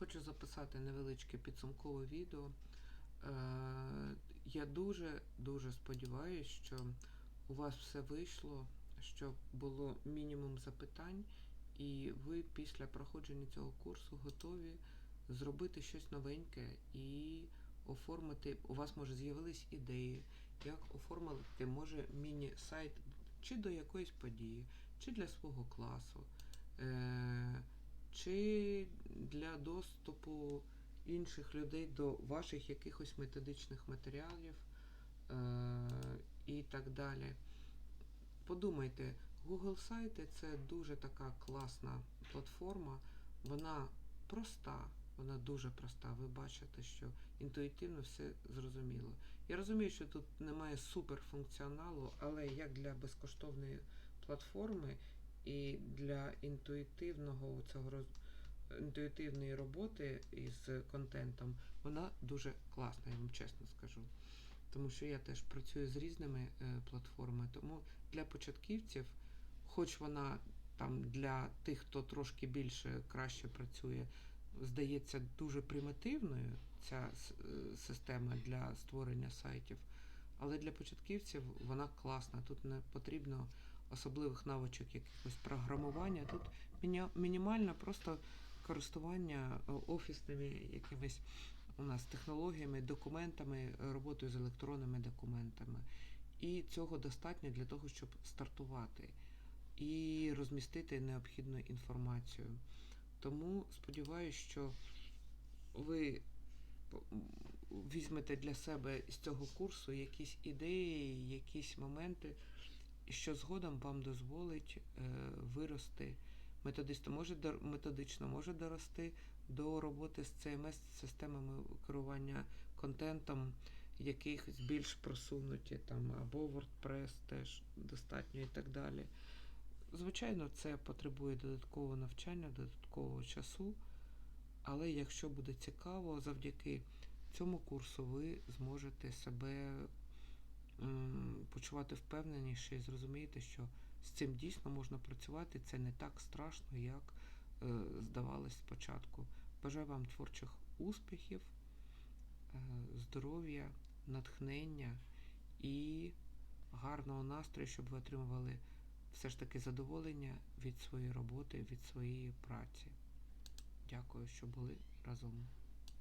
Хочу записати невеличке підсумкове відео. Е, Я дуже-дуже сподіваюся, що у вас все вийшло, що було мінімум запитань, і ви після проходження цього курсу готові зробити щось новеньке і оформити. У вас може з'явились ідеї, як оформити може міні-сайт чи до якоїсь події, чи для свого класу. Чи для доступу інших людей до ваших якихось методичних матеріалів е, і так далі. Подумайте, Google сайти це дуже така класна платформа, вона проста, вона дуже проста. Ви бачите, що інтуїтивно все зрозуміло. Я розумію, що тут немає суперфункціоналу, але як для безкоштовної платформи і для інтуїтивного цього роз... інтуїтивної роботи із контентом, вона дуже класна, я вам чесно скажу. Тому що я теж працюю з різними е, платформами. Тому для початківців, хоч вона там для тих, хто трошки більше краще працює, здається дуже примітивною ця е, система для створення сайтів. Але для початківців вона класна. Тут не потрібно особливих навичок якихось програмування. Тут мінімально просто користування е, офісними якимись у нас технологіями, документами, роботою з електронними документами. І цього достатньо для того, щоб стартувати і розмістити необхідну інформацію. Тому сподіваюся, що ви візьмете для себе з цього курсу якісь ідеї, якісь моменти, що згодом вам дозволить е, вирости методисто, може дор- методично, може дорости до роботи з CMS системами керування контентом, якихось більш просунуті, там або WordPress теж достатньо і так далі. Звичайно, це потребує додаткового навчання, додаткового часу. Але якщо буде цікаво, завдяки цьому курсу ви зможете себе почувати впевненіше і зрозумієте, що з цим дійсно можна працювати. Це не так страшно, як е, здавалось спочатку. Бажаю вам творчих успіхів, е, здоров'я, натхнення і гарного настрою, щоб ви отримували все ж таки задоволення від своєї роботи, від своєї праці. Дякую, що були разом.